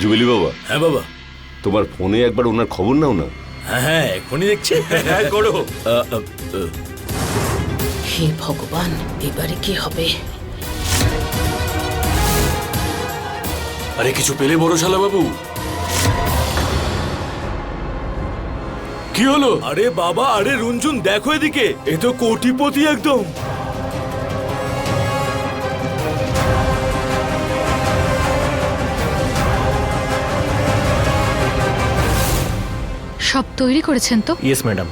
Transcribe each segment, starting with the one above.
জুবেলি বাবা। হ্যাঁ বাবা। তোমার ফোনে একবার ওনার খবর নাও না। হ্যাঁ হ্যাঁ এখনই দেখছি। হ্যাঁ করো। হে ভগবান এবারে কি হবে? আরে কিছু পেলে বড় শালা বাবু। কি হলো? আরে বাবা আরে রুনঝুন দেখো এদিকে। এ তো কোটিপতি একদম। সব তৈরি করেছেন তো? ইয়েস ম্যাডাম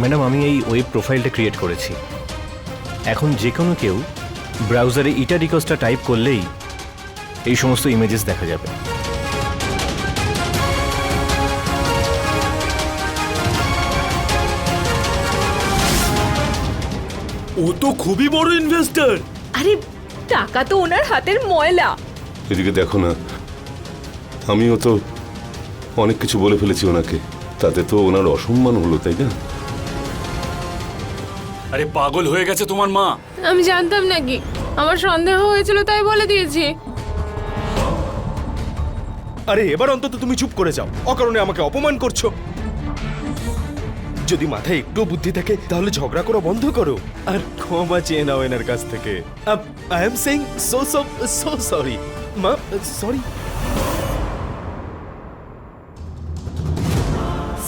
ম্যাডাম আমি এই ওয়েব প্রোফাইলটা ক্রিয়েট করেছি। এখন যে কোনো কেউ ব্রাউজারে ইটা রিকোয়েস্টটা টাইপ করলেই এই সমস্ত ইমেজেস দেখা যাবে। ও তো খুবই বড় ইনভেস্টর আরে টাকা তো ওনার হাতের ময়লা। এদিকে দেখো না আমিও তো অনেক কিছু বলে ফেলেছি ওনাকে। তাতে তো ওনার অসম্মান হলো তাই না? আরে পাগল হয়ে গেছে তোমার মা। আমি জানতাম নাকি আমার সন্দেহ হয়েছিল তাই বলে দিয়েছি। আরে এবার অন্তত তুমি চুপ করে যাও। অকারণে আমাকে অপমান করছ। যদি মাথায় একটু বুদ্ধি থাকে তাহলে ঝগড়া করা বন্ধ করো। আর ক্ষমা চেয়ে নাও এনার কাছ থেকে। I am saying so so so sorry মা সরি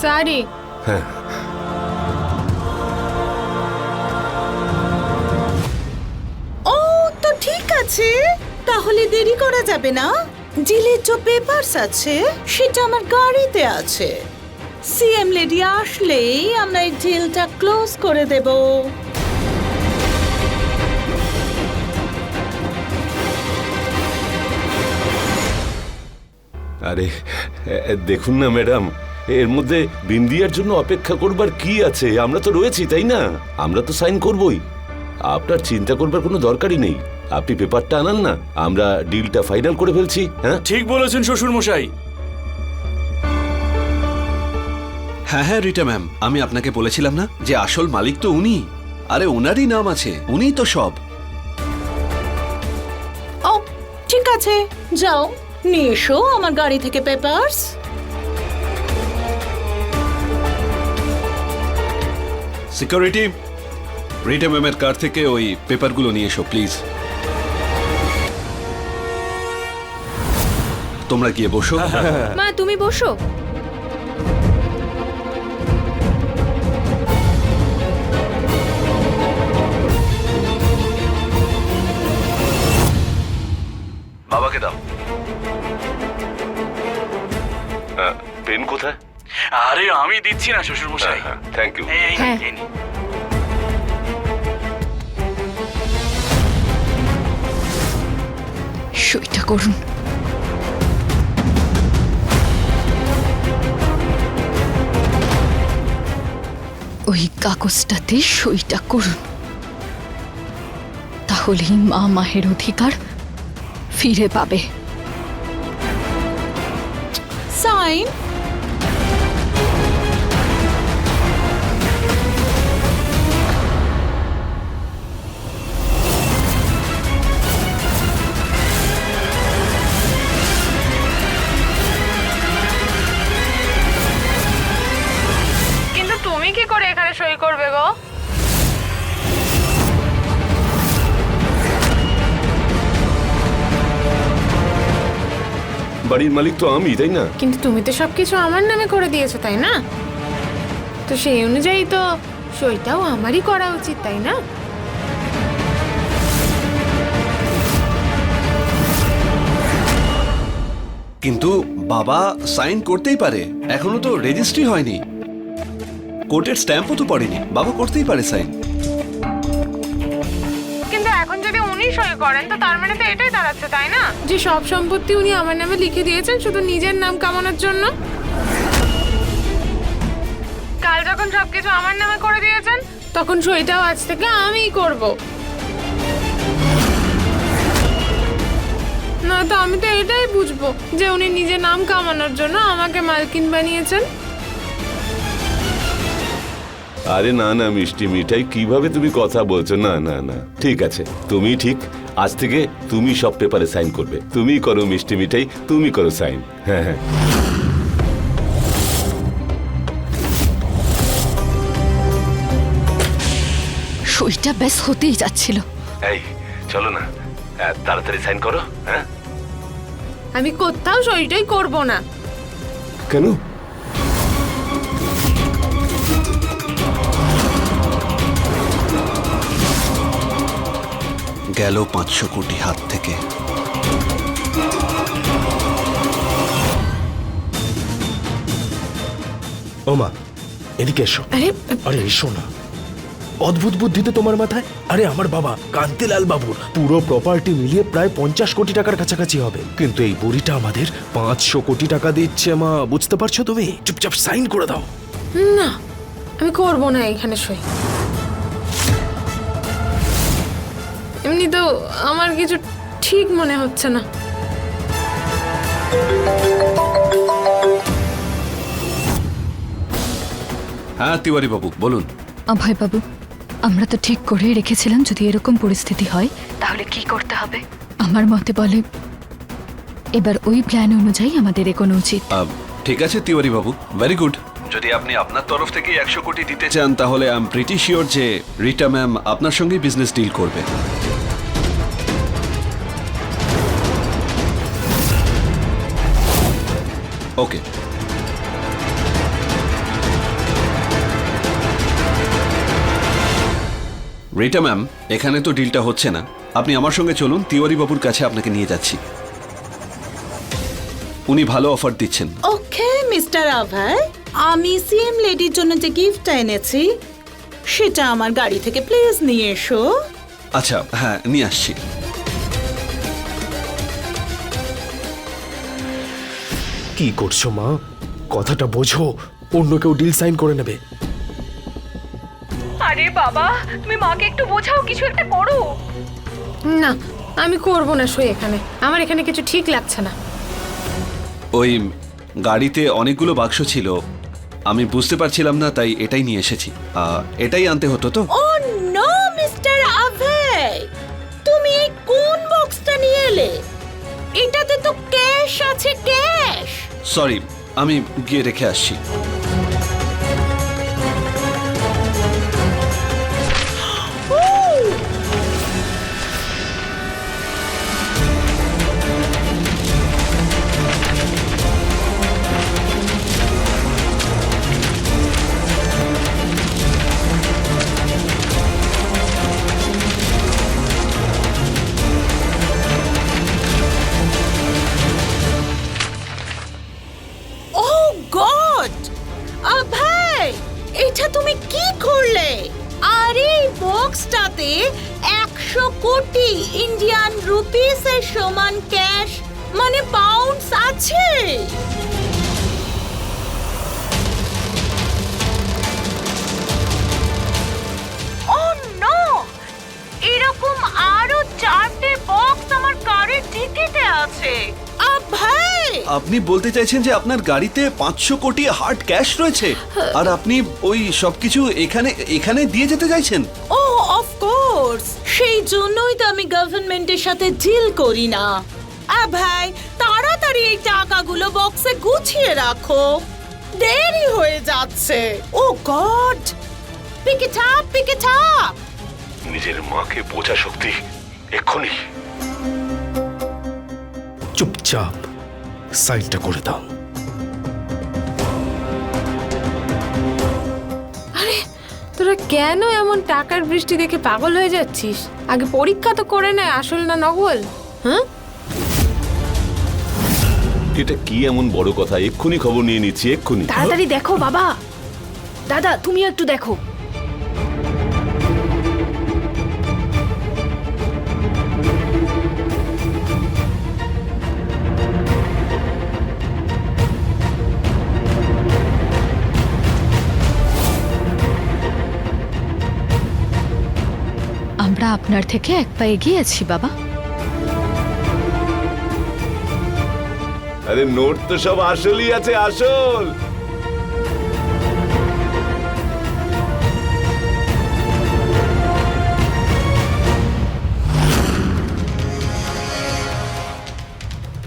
সারি হ্যাঁ। ও তো ঠিক আছে। তাহলে দেরি করা যাবে না। ডিলের যে পেপারস আছে সেটা আমার গাড়িতে আছে। সিএম লেডি আসলেই আমরা এই ডিলটা ক্লোজ করে দেব। আরে দেখুন না ম্যাডাম। এর মধ্যে বিন্দিয়ার জন্য অপেক্ষা করবার কি আছে? আমরা তো রয়েছি তাই না? আমরা তো সাইন করবই। আপনার চিন্তা করবার কোনো দরকারই নেই। আপনি পেপারটা আনান না। আমরা ডিলটা ফাইনাল করে ফেলছি হ্যাঁ? ঠিক বলেছেন শ্বশুর মশাই হ্যাঁ হ্যাঁ রিটা ম্যাম আমি আপনাকে বলেছিলাম না যে আসল মালিক তো উনি। আরে ওনারই নাম আছে উনিই তো সব। ও ঠিক আছে যাও নিয়ে এসো আমার গাড়ি থেকে পেপারস। সিকিউরিটি রিটা ম্যামের কার থেকে ওই পেপারগুলো নিয়ে এসো প্লিজ। তোমরা গিয়ে বসো। মা তুমি বসো। আরে আমি দিচ্ছি না শ্বশুর মশাই থ্যাংক ইউ এই হ্যাঁ। এই নিন। সইটা করুন। ওই কাগজটাতে সইটা করুন। তাহলেই মা মাহের অধিকার ফিরে পাবে। সাইন বাড়ির মালিক তো আমি তাই না? কিন্তু তুমি তো সবকিছু আমার নামে করে দিয়েছ তাই না? তো সেই অনুযায়ী তো সইটাও আমারই করা উচিত তাই না? কিন্তু বাবা সাইন করতেই পারে। এখনও তো রেজিস্ট্রি হয়নি। কোর্টের স্ট্যাম্পও তো পড়েনি। বাবা করতেই পারে সাইন। উনি সই করেন তো তার মানে তো এটাই দাঁড়াচ্ছে তাই না? যে সব সম্পত্তি উনি আমার নামে লিখে দিয়েছেন শুধু নিজের নাম কামানোর জন্য? কাল যখন সবকিছু আমার নামে করে দিয়েছেন? তখন সইটাও আজ থেকে আমিই করব। না তো আমি তো এটাই বুঝব যে উনি নিজের নাম কামানোর জন্য আমাকে মালকিন বানিয়েছেন। আরে না না মিষ্টি মিঠাই কীভাবে তুমি কথা বলছো? না না না। ঠিক আছে তুমি ঠিক। আজ থেকে তুমি সব পেপারে সাইন করবে। তুমি করো মিষ্টি মিঠাই তুমি করো সাইন। হ্যাঁ হ্যাঁ। সইটা ব্যাস হতেই যাচ্ছিল। এই চলো না। তাড়াতাড়ি সাইন করো হ্যাঁ? আমি কোথাও সইটাই করব না। কেন? গেল পাঁচশো কোটি হাত থেকে। ওমা এদিকে এসো। আরে আরে এসো না। অদ্ভুত বুদ্ধিতে তোমার মাথায়? আরে আমার বাবা কান্তিলাল বাবুর পুরো প্রপার্টি মিলিয়ে প্রায় পঞ্চাশ কোটি টাকার কাছাকাছি হবে। কিন্তু এই বুড়িটা আমাদের পাঁচশো কোটি টাকা দিচ্ছে মা। বুঝতে পারছ তুমি? চুপচাপ সাইন করে দাও। না আমি করব না এখানে সই। এমনি তো আমার কিছু ঠিক মনে হচ্ছে না। হ্যাঁ তিওয়ারি বাবু বলুন। অভয় বাবু আমরা তো ঠিক করেই রেখেছিলাম যদি এরকম পরিস্থিতি হয় তাহলে কি করতে হবে? আমার মতে বলে এবার ওই প্ল্যান অনুযায়ী আমাদের এগোনো উচিত। আহ, ঠিক আছে তিওয়ারি বাবু ভেরি গুড যদি আপনি আপনার তরফ থেকে একশো কোটি দিতে চান তাহলে আই এম প্রিটি শিওর যে রিটা ম্যাম আপনার সঙ্গেই বিজনেস ডিল করবে। ওকে রিটা ম্যাম এখানে তো ডিলটা হচ্ছে না। আপনি আমার সঙ্গে চলুন তিওয়ারি বাবুর কাছে আপনাকে নিয়ে যাচ্ছি। উনি ভালো অফার দিচ্ছেন। ওকে মিস্টার অভয় আমি সিএম লেডির জন্য যে গিফটটা এনেছি সেটা আমার গাড়ি থেকে প্লিজ নিয়ে এসো। আচ্ছা হ্যাঁ নিয়ে আসছি। কি করছ মা? কথাটা বোঝো অন্য কেউ ডিল সাইন করে নেবে। আরে বাবা তুমি মাকে একটু বোঝাও কিছু একটা করো। না আমি করব না সই এখানে। আমার এখানে কিছু ঠিক লাগছে না। ওই গাড়িতে অনেকগুলো বাক্স ছিল। আমি বুঝতে পারছিলাম না তাই এটাই নিয়ে এসেছি। আহ, এটাই আনতে হতো তো? ও সরি আমি গিয়ে রেখে আসছি। আপনি বলতে চাইছেন যে আপনার গাড়িতে পাঁচশো কোটি হার্ড ক্যাশ রয়েছে? আর আপনি ওই সবকিছু এখানে এখানে দিয়ে যেতে চাইছেন? ও অফ কোর্স সেই জন্যই তো আমি গভর্নমেন্টের সাথে ডিল করি না। আ ভাই তাড়াতাড়ি এই টাকাগুলো বক্সে গুছিয়ে রাখো। দেরি হয়ে যাচ্ছে। ও god! Pick it up pick it up নিজের মাকে বোঝা শক্তি এক্ষুনি। চুপচাপ। সাইনটা করে দাও। আরে তোরা কেন এমন টাকার বৃষ্টি দেখে পাগল হয়ে যাচ্ছিস? আগে পরীক্ষা তো করে নেয় আসল না নকল হ্যাঁ? এটা কি এমন বড় কথা? এক্ষুনি খবর নিয়ে নিচ্ছি এক্ষুনি। তাড়াতাড়ি দেখো বাবা। দাদা তুমি একটু দেখো। আপনার থেকে এক পা এগিয়ে আছি বাবা। আরে নোট তো সব আসলই আছে আসল।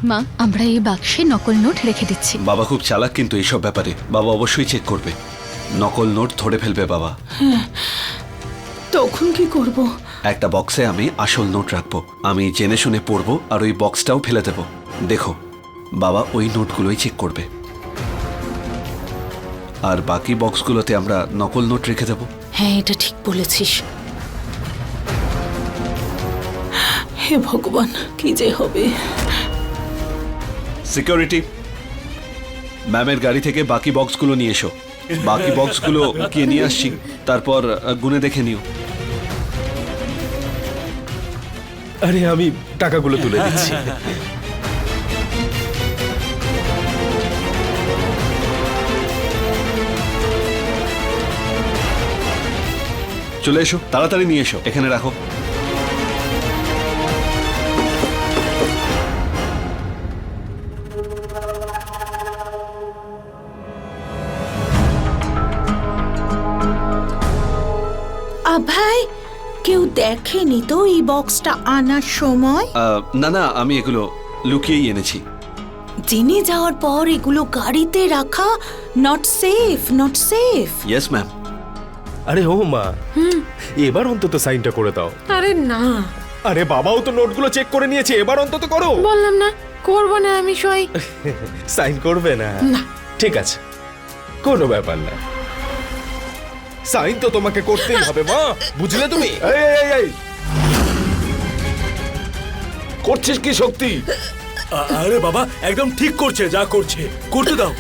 মা আমরা এই বাক্সে নকল নোট রেখে দিচ্ছি। বাবা খুব চালাক কিন্তু এইসব ব্যাপারে। বাবা অবশ্যই চেক করবে। নকল নোট ধরে ফেলবে বাবা। হ্যাঁ তখন কি করব? একটা বক্সে আমি আসল নোট রাখব। আমি জেনে শুনে পড়ব আর ওই বক্সটাও ফেলে দেব। দেখো বাবা ওই নোটগুলোই চেক করবে। আর বাকি বক্সগুলোতে আমরা নকল নোট রেখে দেবো। হ্যাঁ এটা ঠিক বলেছিস। হে ভগবান কি যে হবে। সিকিউরিটি ম্যামের গাড়ি থেকে বাকি বক্সগুলো নিয়ে এসো। বাকি বক্সগুলো গিয়ে নিয়ে আসছি। তারপর গুনে দেখে নিও। আরে আমি টাকাগুলো তুলে দিচ্ছি। চলে এসো তাড়াতাড়ি নিয়ে এসো এখানে রাখো। দেখেনি তো এই বক্সটা আনার সময়? আহ, না না আমি এগুলো লুকিয়েই এনেছি। জেনে যাওয়ার পর এগুলো গাড়িতে রাখা not safe not safe yes ma'am আরে ও মা। এবার অন্তত সাইনটা করে দাও। আরে না। আরে বাবাও তো নোটগুলো চেক করে নিয়েছে এবার অন্তত করো। বললাম না করব না আমি সই। সাইন করবে না। ঠিক আছে। কোনো ব্যাপার না। সাইন তো তোমাকে করতেই হবে মা। বুঝলে তুমি? এই, এই, এই, এই। করছিস কি শক্তি? আরে বাবা একদম ঠিক করছে যা করছে। করতে দাও।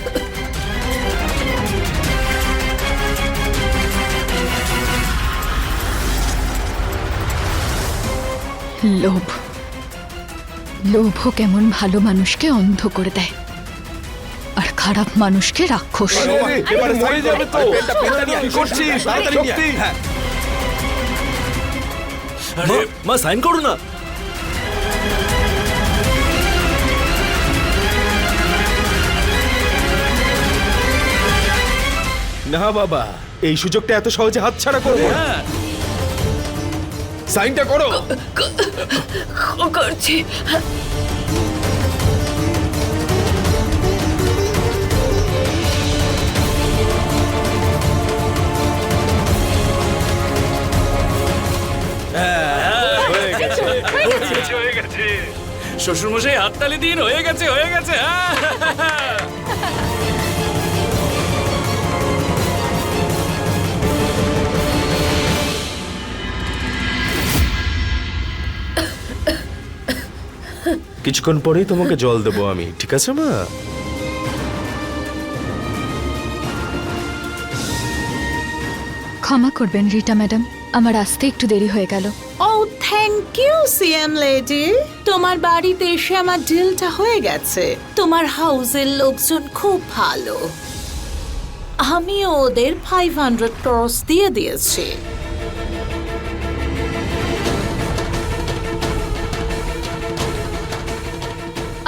লোভ। লোভ কেমন ভালো মানুষকে অন্ধ করে দেয়। খারাপ মানুষকে রাক্ষস। হ্যাঁ। মা। মা সাইন করো না। না বাবা এই সুযোগটা এত সহজে হাতছাড়া করব না। সাইনটা করো। করছি। শ্বশুর মশাই হাততালি দিন হয়ে গেছে হয়ে গেছে। কিছুক্ষণ পরেই তোমাকে জল দেবো আমি ঠিক আছে মা ক্ষমা করবেন রিটা ম্যাডাম আমার আসতে একটু দেরি হয়ে গেল oh thank you CM lady তোমার বাড়িতে এসে আমার ডিলটা হয়ে গেছে। তোমার হাউসের লোকজন খুব ভালো। আমিও ওদের ফাইভ হান্ড্রেড ক্রস দিয়ে দিয়েছি।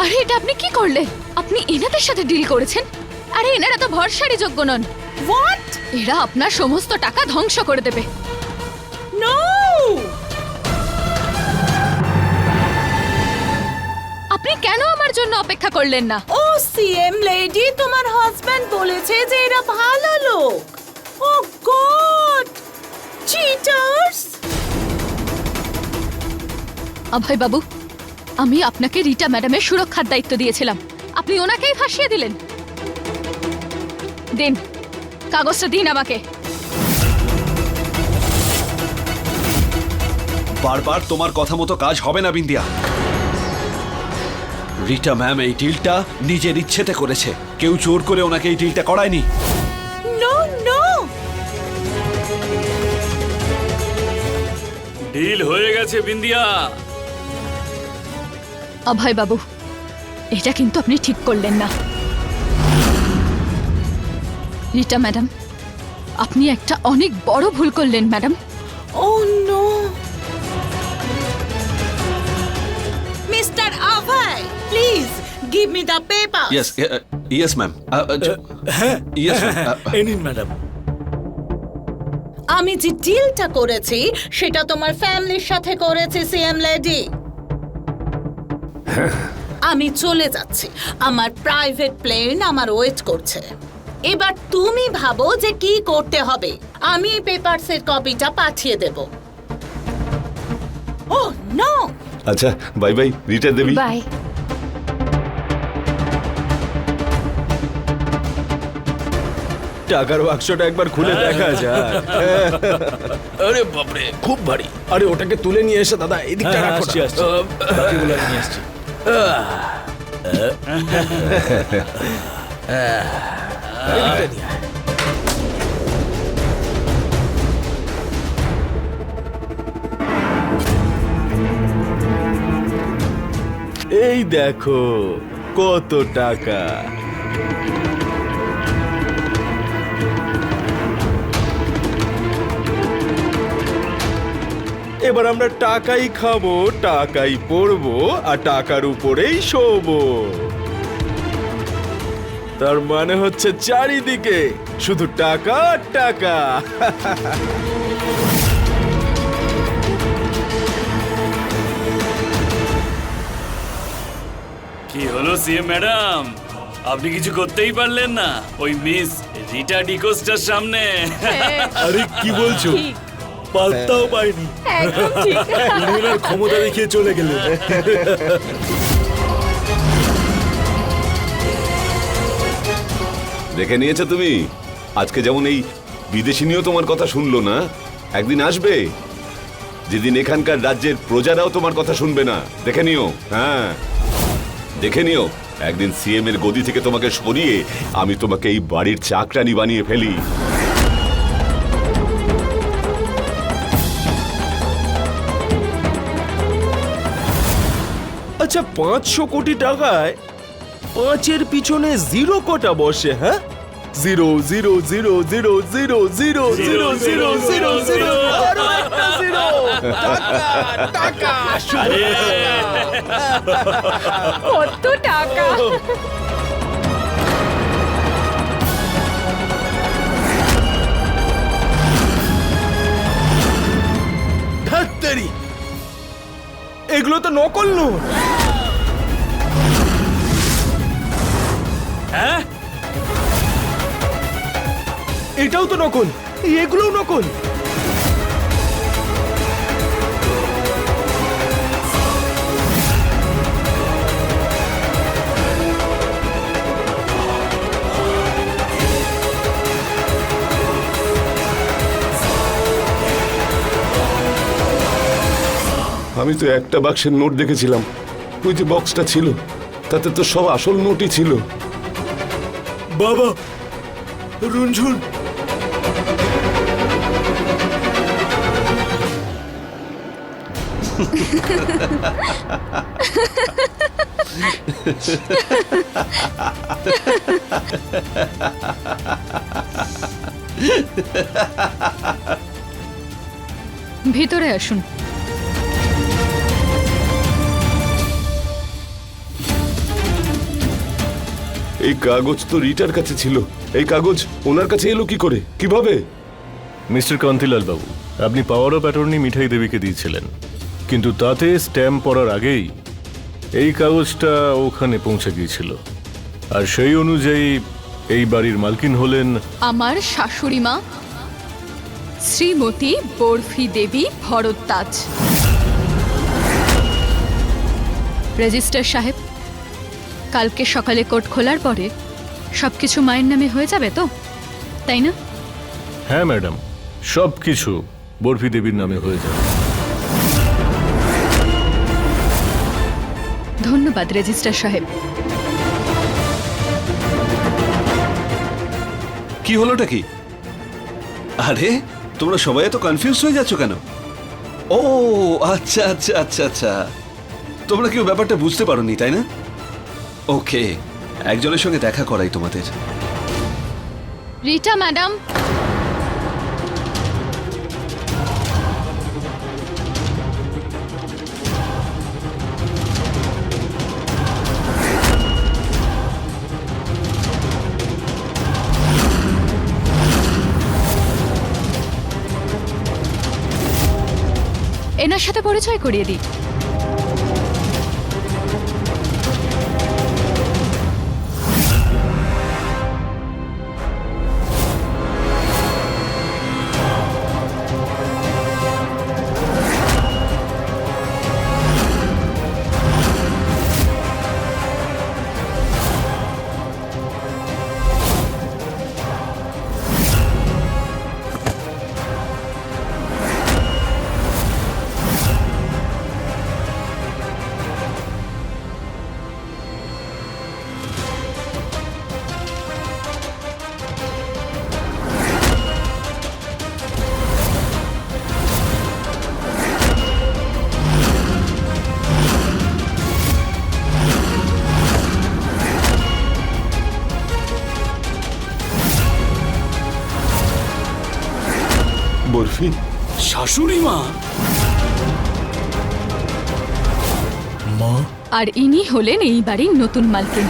আরে এটা আপনি কি করলেন? আপনি এনাদের সাথে ডিল করেছেন? আরে এনারা তো ভরসারই যোগ্য নন। হোয়াট এরা আপনার সমস্ত টাকা ধ্বংস করে দেবে। আপনি কেন আমার জন্য অপেক্ষা করলেন না? ও সিএম লেডি তোমার হাজবেন্ড বলেছে যে এরা ভালো লোক। ও গড! চিটার্স অভয় বাবু আমি আপনাকে রিটা ম্যাডামের সুরক্ষার দায়িত্ব দিয়েছিলাম। আপনি ওনাকেই ফাঁসিয়ে দিলেন। দিন কাগজটা দিন আমাকে। বারবার তোমার কথা মতো কাজ হবে না বিন্দিয়া। রিটা ম্যাম এই ডিলটা নিজের ইচ্ছেতে করেছে। কেউ জোর করে ওনাকে এই ডিলটা করায়নি। নো নো ডিল হয়ে গেছে বিন্দিয়া। অভয় বাবু এটা কিন্তু আপনি ঠিক করলেন না। রিটা ম্যাডাম আপনি একটা অনেক বড় ভুল করলেন madam. Oh no! Mr. Abhay, please give me the papers. Yes yes ma'am হ্যাঁ ইয়েস ম্যাম এই নিন ম্যাডাম আমি যে ডিলটা করেছি সেটা তোমার ফ্যামিলির সাথে করেছি সিএম লেডি আমি চলে যাচ্ছি। আমার প্রাইভেট প্লেন আমার ওয়েট করছে। এবার তুমি ভাবো যে কি করতে হবে। আমি এই পেপারসের কপিটা পাঠিয়ে দেব। ও নো আচ্ছা bye bye Rita Devi. Bye টাকার বাক্সটা একবার খুলে দেখা যাক। আরে বাপরে খুব ভারী। আরে ওটাকে তুলে নিয়ে এসে দাদা এদিকটা হ্যাঁ, রাখো আসছি, আসছি। বাকিগুলো নিয়ে আসছি। এদিকটা নিয়ে আয়। এই দেখো কত টাকা। এবার আমরা টাকাই খাব টাকাই পড়ব আর টাকার উপরেই শোবো। তার মানে হচ্ছে চারিদিকে শুধু টাকা টাকা। কি হলো সিএম ম্যাডাম? আপনি কিছু করতেই পারলেন না। ওই মিস রিটা ডিকোস্টার সামনে। আরে কি বলছো? পাত্তাও পাইনি উনি ওনার ক্ষমতা দেখিয়ে চলে গেলেন। দেখে নিয়েছো তুমি? আজকে যেমন এই বিদেশিনীও তোমার কথা শুনলো না একদিন আসবে? যেদিন এখানকার রাজ্যের প্রজারাও তোমার কথা শুনবে না। দেখে নিও হ্যাঁ। দেখে নিও একদিন সিএম এর গদি থেকে তোমাকে সরিয়ে আমি তোমাকে এই বাড়ির চাকরানি বানিয়ে ফেলি। আচ্ছা পাঁচশো কোটি টাকায় পাঁচের পিছনে জিরো কটা বসে হ্যাঁ zero zero zero zero zero zero zero zero zero zero কত টাকা এগুলো তো নকল নোট হ্যাঁ? এটাও তো নকল। এগুলোও নকল। আমি তো একটা বাক্সের নোট দেখেছিলাম। ওই যে বক্সটা ছিল, তাতে তো সব আসল নোটই ছিল। বাবা রুনঝুন। ভিতরে আসুন। এই কাগজ তো রিটার কাছে ছিল। এই কাগজ ওনার কাছে এলো কি করে? কীভাবে? মিস্টার কান্তিলাল বাবু আপনি পাওয়ার অফ অ্যাটর্নি মিঠাই দেবীকে দিয়েছিলেন। কিন্তু তাতে স্ট্যাম্প পড়ার আগেই এই কাগজটা ওখানে পৌঁছে গিয়েছিল। আর সেই অনুযায়ী এই বাড়ির মালকিন হলেন আমার শাশুড়ি মা শ্রীমতী বরফি দেবী ভরদ্বাজ। রেজিস্টার সাহেব কালকে সকালে কোর্ট খোলার পরে সবকিছু মায়ের নামে হয়ে যাবে তো? তাই না? হ্যাঁ ম্যাডাম। সব কিছু বরফি দেবীর নামে হয়ে যাবে। ধন্যবাদ রেজিস্টার সাহেব। কি হলোটা কি? আরে তোমরা সবাই এত কনফিউজ হয়ে যাচ্ছ কেন? ও আচ্ছা আচ্ছা আচ্ছা আচ্ছা। তোমরা কেউ ব্যাপারটা বুঝতে পারোনি তাই না? ওকে একজনের সঙ্গে দেখা করাই তোমাদের। রিটা ম্যাডাম। এনার সাথে পরিচয় করিয়ে দিই। শাশুড়ি? মা? মা? আর ইনি হলেন এই বাড়ির নতুন মালকিন।